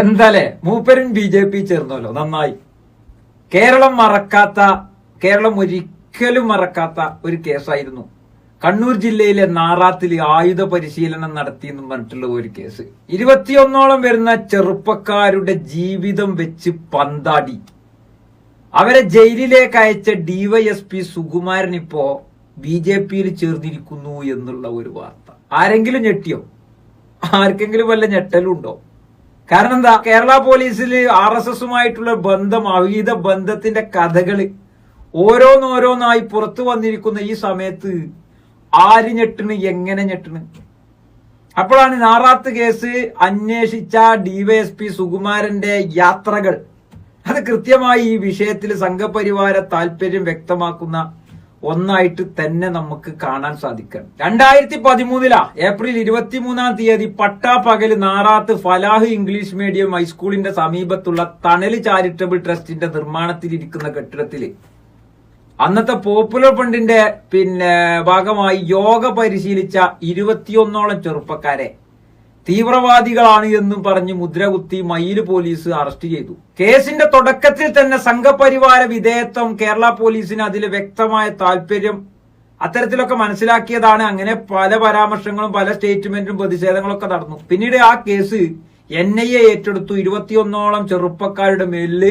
എന്താലേ? മൂപ്പരും B J P ചേർന്നല്ലോ നന്നായി. കേരളം മറക്കാത്ത കേരളം ഒരിക്കലും മറക്കാത്ത ഒരു കേസായിരുന്നു. കണ്ണൂർ ജില്ലയിലെ നാറാത്തിൽ ആയുധ പരിശീലനം നടത്തി എന്നും പറഞ്ഞിട്ടുള്ള ഒരു കേസ്. ഇരുപത്തിയൊന്നോളം വരുന്ന ചെറുപ്പക്കാരുടെ ജീവിതം വെച്ച് പന്താടി. അവരെ ജയിലിലേക്ക് അയച്ച ഡിവൈഎസ്പി സുകുമാരൻ ഇപ്പോ ബി ജെ പിയിൽ ചേർന്നിരിക്കുന്നു എന്നുള്ള ഒരു വാർത്ത. ആരെങ്കിലും ഞെട്ടിയോ? ആർക്കെങ്കിലും വല്ല ഞെട്ടലുണ്ടോ? കാരണം എന്താ കേരള പോലീസിൽ ആർ എസ് എസുമായിട്ടുള്ള ബന്ധം അവിഹിത ബന്ധത്തിന്റെ കഥകൾ ഓരോന്നോരോന്നായി പുറത്തു വന്നിരിക്കുന്ന ഈ സമയത്ത് ആര് ഞെട്ടണ് എങ്ങനെ ഞെട്ടണ്? അപ്പോഴാണ് നാറാത്ത് കേസ് അന്വേഷിച്ച ഡിവൈഎസ്പി സുകുമാരന്റെ യാത്രകൾ. അത് കൃത്യമായി ഈ വിഷയത്തിൽ സംഘപരിവാര താല്പര്യം വ്യക്തമാക്കുന്ന ഒന്നായിട്ട് തന്നെ നമുക്ക് കാണാൻ സാധിക്കണം. രണ്ടായിരത്തി പതിമൂന്നിലാ ഏപ്രിൽ ഇരുപത്തിമൂന്നാം തീയതി പട്ടാ പകൽ നാറാത്ത് ഫലാഹ് ഇംഗ്ലീഷ് മീഡിയം ഹൈസ്കൂളിന്റെ സമീപത്തുള്ള തണൽ ചാരിറ്റബിൾ ട്രസ്റ്റിന്റെ നിർമ്മാണത്തിലിരിക്കുന്ന കെട്ടിടത്തിൽ. അന്നത്തെ പോപ്പുലർ ഫണ്ടിന്റെ പിന്നെ ഭാഗമായി യോഗ പരിശീലിച്ച ഇരുപത്തിയൊന്നോളം ചെറുപ്പക്കാരെ തീവ്രവാദികളാണ് എന്നും പറഞ്ഞ് മുദ്രകുത്തി മയിൽ പോലീസ് അറസ്റ്റ് ചെയ്തു. കേസിന്റെ തുടക്കത്തിൽ തന്നെ സംഘപരിവാര വിധേയത്വം കേരള പോലീസിന് അതിൽ വ്യക്തമായ താല്പര്യം അത്തരത്തിലൊക്കെ മനസ്സിലാക്കിയതാണ്. അങ്ങനെ പല പരാമർശങ്ങളും പല സ്റ്റേറ്റ്മെന്റും പ്രതിഷേധങ്ങളൊക്കെ നടന്നു. പിന്നീട് ആ കേസ് എൻ ഐ എ ഏറ്റെടുത്തു. ഇരുപത്തിയൊന്നോളം ചെറുപ്പക്കാരുടെ മേലിൽ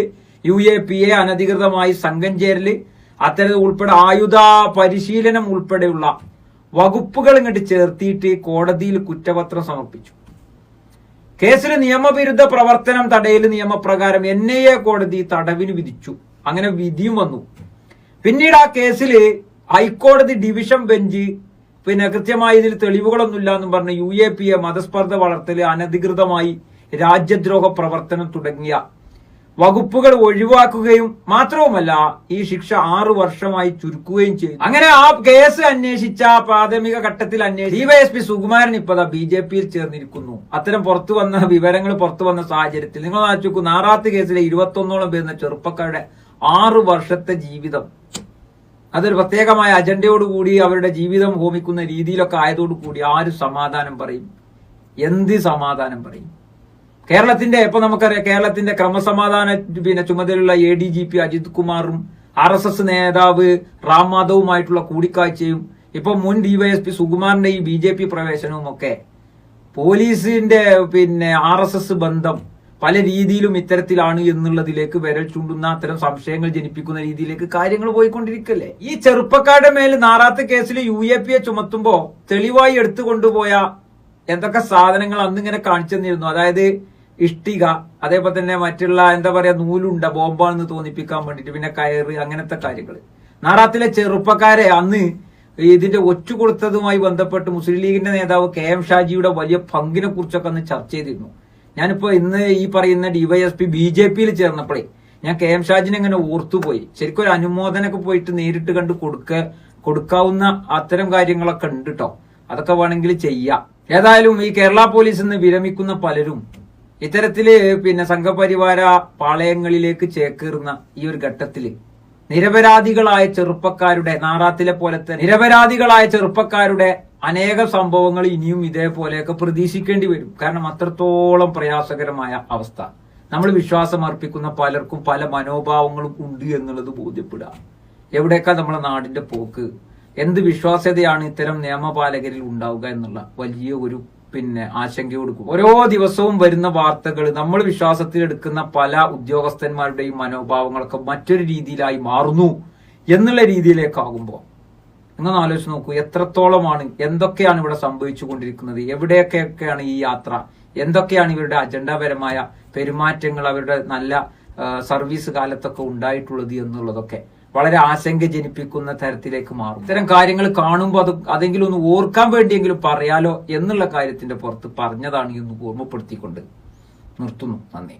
യു എ പി എ അനധികൃതമായി സംഘം ചേരൽ. അത്തരത്തിൽ ഉൾപ്പെടെ ആയുധ പരിശീലനം ഉൾപ്പെടെയുള്ള വകുപ്പുകൾ ഇങ്ങോട്ട് ചേർത്തിയിട്ട് കോടതിയിൽ കുറ്റപത്രം സമർപ്പിച്ചു. കേസിൽ നിയമവിരുദ്ധ പ്രവർത്തനം തടയൽ നിയമപ്രകാരം എൻ ഐ എ കോടതി തടവിന് വിധിച്ചു. അങ്ങനെ വിധിയും വന്നു. പിന്നീട് ആ കേസിൽ ഹൈക്കോടതി ഡിവിഷൻ ബെഞ്ച് പിന്നെ കൃത്യമായി ഇതിൽ തെളിവുകളൊന്നുമില്ല എന്നും പറഞ്ഞ് യു എ പി എ മതസ്പർദ്ധ വളർത്തൽ അനധികൃതമായി രാജ്യദ്രോഹ പ്രവർത്തനം തുടങ്ങിയ വകുപ്പുകൾ ഒഴിവാക്കുകയും മാത്രവുമല്ല ഈ ശിക്ഷ ആറു വർഷമായി ചുരുക്കുകയും ചെയ്തു. അങ്ങനെ ആ കേസ് അന്വേഷിച്ച പ്രാഥമിക ഘട്ടത്തിൽ അന്വേഷിച്ച ഡിവൈഎസ്പി സുകുമാരൻ ഇപ്പതാ ബി ജെ പിയിൽ ചേർന്നിരിക്കുന്നു. അത്തരം പുറത്തു വന്ന വിവരങ്ങൾ പുറത്തു വന്ന സാഹചര്യത്തിൽ. നിങ്ങൾ നോക്കൂ നാറാത്ത് കേസിലെ ഇരുപത്തൊന്നോളം പേരുന്ന ചെറുപ്പക്കാരുടെ ആറു വർഷത്തെ ജീവിതം. അതൊരു പ്രത്യേകമായ അജണ്ടയോടുകൂടി അവരുടെ ജീവിതം ഹോമിക്കുന്ന രീതിയിലൊക്കെ ആയതോടുകൂടി ആര് സമാധാനം പറയും? എന്ത് സമാധാനം പറയും? കേരളത്തിന്റെ ഇപ്പൊ നമുക്കറിയാം കേരളത്തിന്റെ ക്രമസമാധാന പിന്നെ ചുമതലയുള്ള A D G P Ajit കുമാറും ആർ എസ് എസ് നേതാവ് റാം മാധവുമായിട്ടുള്ള കൂടിക്കാഴ്ചയും ഇപ്പൊ മുൻ ഡിവൈഎസ്പി സുകുമാറിന്റെ ഈ ബി ജെ പി പ്രവേശനവും ഒക്കെ. പോലീസിന്റെ പിന്നെ ആർ എസ് എസ് ബന്ധം പല രീതിയിലും ഇത്തരത്തിലാണ് എന്നുള്ളതിലേക്ക് വിരൽ ചൂണ്ടുന്ന അത്തരം സംശയങ്ങൾ ജനിപ്പിക്കുന്ന രീതിയിലേക്ക് കാര്യങ്ങൾ പോയിക്കൊണ്ടിരിക്കല്ലേ? ഈ ചെറുപ്പക്കാരുടെ മേൽ നാറാത്ത കേസിൽ യു എ പി എ ചുമത്തുമ്പോ തെളിവായി എടുത്തു കൊണ്ടുപോയ എന്തൊക്കെ സാധനങ്ങൾ അന്ന് ഇങ്ങനെ കാണിച്ചു അതായത് ഇഷ്ടിക അതേപോലെ തന്നെ മറ്റുള്ള എന്താ പറയാ നൂലുണ്ട ബോംബാണെന്ന് തോന്നിപ്പിക്കാൻ വേണ്ടിട്ട് പിന്നെ കയറ് അങ്ങനത്തെ കാര്യങ്ങൾ നാറാത്തിലെ ചെറുപ്പക്കാരെ അന്ന് ഇതിന്റെ ഒറ്റ കൊടുത്തതുമായി ബന്ധപ്പെട്ട് മുസ്ലിം ലീഗിന്റെ നേതാവ് കെ എം ഷാജിയുടെ വലിയ പങ്കിനെ കുറിച്ചൊക്കെ അന്ന് ചർച്ച ചെയ്തിരുന്നു. ഞാനിപ്പോ ഇന്ന് ഈ പറയുന്ന ഡിവൈഎസ്പി ബി ജെ പിയിൽ ചേർന്നപ്പോഴേ ഞാൻ കെ എം ഷാജിനെ ഇങ്ങനെ ഓർത്തുപോയി. ശരിക്കും ഒരു അനുമോദനൊക്കെ പോയിട്ട് നേരിട്ട് കണ്ട് കൊടുക്ക കൊടുക്കാവുന്ന അത്തരം കാര്യങ്ങളൊക്കെ ഉണ്ട് കേട്ടോ അതൊക്കെ വേണമെങ്കിൽ ചെയ്യാം. ഏതായാലും ഈ കേരള പോലീസ് നിന്ന് വിരമിക്കുന്ന പലരും ഇത്തരത്തിൽ പിന്നെ സംഘപരിവാര പാളയങ്ങളിലേക്ക് ചേക്കേറുന്ന ഈ ഒരു ഘട്ടത്തിൽ നിരപരാധികളായ ചെറുപ്പക്കാരുടെ നാറാത്തിലെ പോലത്തെ നിരപരാധികളായ ചെറുപ്പക്കാരുടെ അനേക സംഭവങ്ങൾ ഇനിയും ഇതേപോലെയൊക്കെ പ്രതീക്ഷിക്കേണ്ടി വരും. കാരണം അത്രത്തോളം പ്രയാസകരമായ അവസ്ഥ. നമ്മൾ വിശ്വാസം അർപ്പിക്കുന്ന പലർക്കും പല മനോഭാവങ്ങളും ഉണ്ട് എന്നുള്ളത് ബോധ്യപ്പെടുക. എവിടെയൊക്കെ നമ്മുടെ നാടിന്റെ പോക്ക്? എന്ത് വിശ്വാസ്യതയാണ് ഇത്തരം നിയമപാലകരിൽ ഉണ്ടാവുക എന്നുള്ള വലിയ ഒരു പിന്നെ ആശങ്ക കൊടുക്കും. ഓരോ ദിവസവും വരുന്ന വാർത്തകൾ നമ്മൾ വിശ്വാസത്തിൽ എടുക്കുന്ന പല ഉദ്യോഗസ്ഥന്മാരുടെയും മനോഭാവങ്ങളൊക്കെ മറ്റൊരു രീതിയിലായി മാറുന്നു എന്നുള്ള രീതിയിലേക്കാകുമ്പോൾ. നിങ്ങൾ ആലോചിച്ച് നോക്കൂ എത്രത്തോളമാണ് എന്തൊക്കെയാണ് ഇവിടെ സംഭവിച്ചുകൊണ്ടിരിക്കുന്നത് എവിടെയൊക്കെയൊക്കെയാണ് ഈ യാത്ര എന്തൊക്കെയാണ് ഇവരുടെ അജണ്ടപരമായ പെരുമാറ്റങ്ങൾ അവരുടെ നല്ല സർവീസ് കാലത്തൊക്കെ ഉണ്ടായിട്ടുള്ളത് എന്നുള്ളതൊക്കെ. വളരെ ആശങ്ക ജനിപ്പിക്കുന്ന തരത്തിലേക്ക് മാറും. ഇത്തരം കാര്യങ്ങൾ കാണുമ്പോൾ അത് അതെങ്കിലും ഒന്ന് ഓർക്കാൻ വേണ്ടിയെങ്കിലും പറയാലോ എന്നുള്ള കാര്യത്തിന്റെ പുറത്ത് പറഞ്ഞതാണ് എന്ന് ഓർമ്മപ്പെടുത്തിക്കൊണ്ട് നിർത്തുന്നു. നന്ദി.